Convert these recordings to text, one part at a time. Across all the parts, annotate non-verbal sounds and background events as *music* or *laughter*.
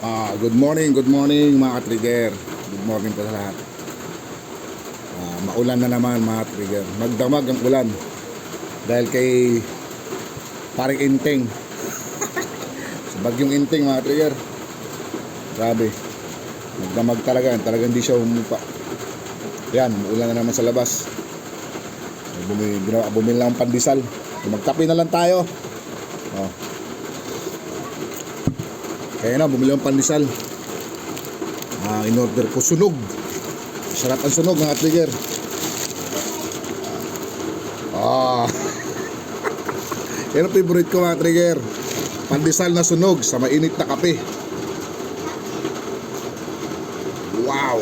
Ah, good morning, good morning mga ka-trigger. Good morning po sa lahat. Ah, maulan na naman mga trigger. Magdamag ang ulan. Dahil kay paring inting. sa bagyong inting mga trigger. Grabe. Magdamag talaga. Talaga hindi siya humupa. Yan, ulan na naman sa labas. Bumi, ginawa, bumili lang ang pandesal. Magkape na lang tayo. Oh. Kaya na, bumili ng pandesal. Ah, in order ko sunog. Sarap ang sunog mga trigger. Ah. *laughs* Yan ang favorite ko mga trigger. Pandesal na sunog sa mainit na kape. Wow.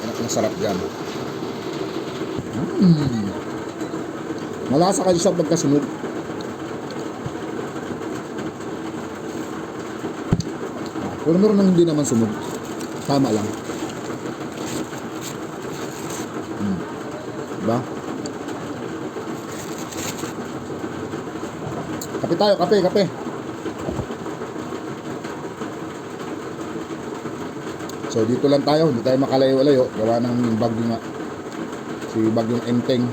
Yan ang sarap dyan. Mm. Malasa kasi siya pagkasunog. Pero meron nang hindi naman sunog. Tama lang. Hmm. Diba? Kape tayo, kape, kape. So dito lang tayo, hindi tayo makalayo-layo. Gawa ng bagyo nga. Si bagyong Enteng.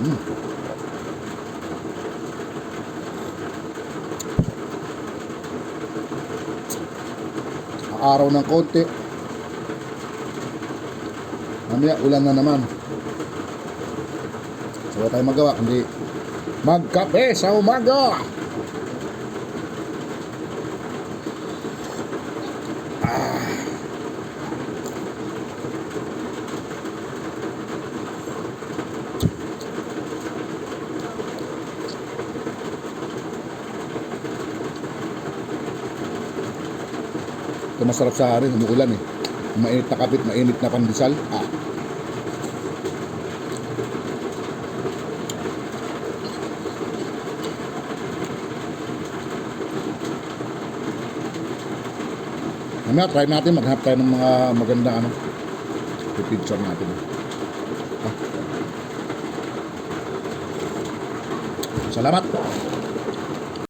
Hmm. Araw ng konti. Mamaya ulan na naman. So wala tayong magawa kundi magkape sa umaga. Ah. Ito masarap sa akin, umuulan eh. Mainit na kapit, mainit na pandesal. Ah. Mamaya, try natin maghanap tayo ng mga magandang ano. Pipicture natin. Ah. Salamat.